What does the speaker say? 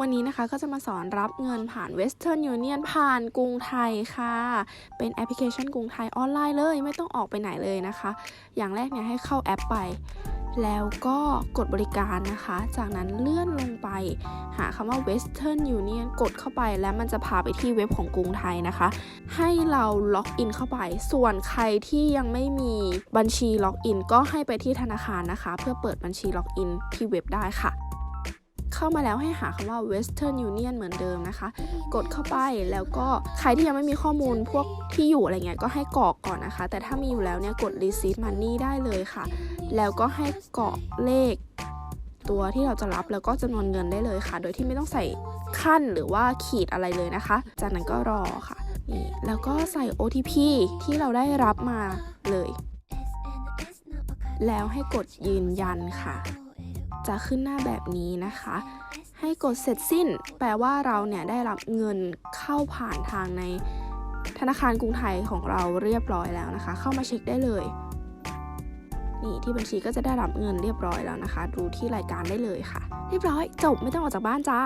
วันนี้นะคะก็จะมาสอนรับเงินผ่าน Western Union ผ่านกรุงไทยค่ะ เป็นแอปพลิเคชันกรุงไทยออนไลน์เลยไม่ต้องออกไปไหนเลยนะคะ อย่างแรกเนี่ยให้เข้าแอปไป แล้วก็กดบริการนะคะ จากนั้นเลื่อนลงไป หาคำว่า Western Union กดเข้าไปแล้วมันจะพาไปที่เว็บของกรุงไทยนะคะ ให้เราล็อกอินเข้าไป ส่วนใครที่ยังไม่มีบัญชีล็อกอินก็ให้ไปที่ธนาคารนะคะ เพื่อเปิดบัญชีล็อกอินที่เว็บได้ค่ะ เข้ามาแล้วให้หาคำว่า Western Union เหมือนเดิมนะคะ กดเข้าไปแล้วก็ใครที่ยังไม่มีข้อมูลพวกที่อยู่อะไรเงี้ยก็ให้กรอกก่อนนะคะ แต่ถ้ามีอยู่แล้วเนี่ยกด receive money ได้เลยค่ะ แล้วก็ให้กรอกเลขตัวที่เราจะรับแล้วก็จำนวนเงินได้เลยค่ะ โดยที่ไม่ต้องใส่ขั้นหรือว่าขีดอะไรเลยนะคะ จากนั้นก็รอค่ะนี่แล้วก็ใส่ OTP ที่เราได้รับมาเลย แล้วให้กดยืนยันค่ะ จะขึ้นหน้าแบบนี้นะคะ ให้กดเสร็จสิ้น แปลว่าเราเนี่ยได้รับเงินเข้าผ่านทางในธนาคารกรุงไทยของเราเรียบร้อยแล้วนะคะ เข้ามาเช็คได้เลยนี่ที่บัญชีก็จะได้รับเงินเรียบร้อยแล้วนะคะ ดูที่รายการได้เลยค่ะ เรียบร้อยจบไม่ต้องออกจากบ้านจ้า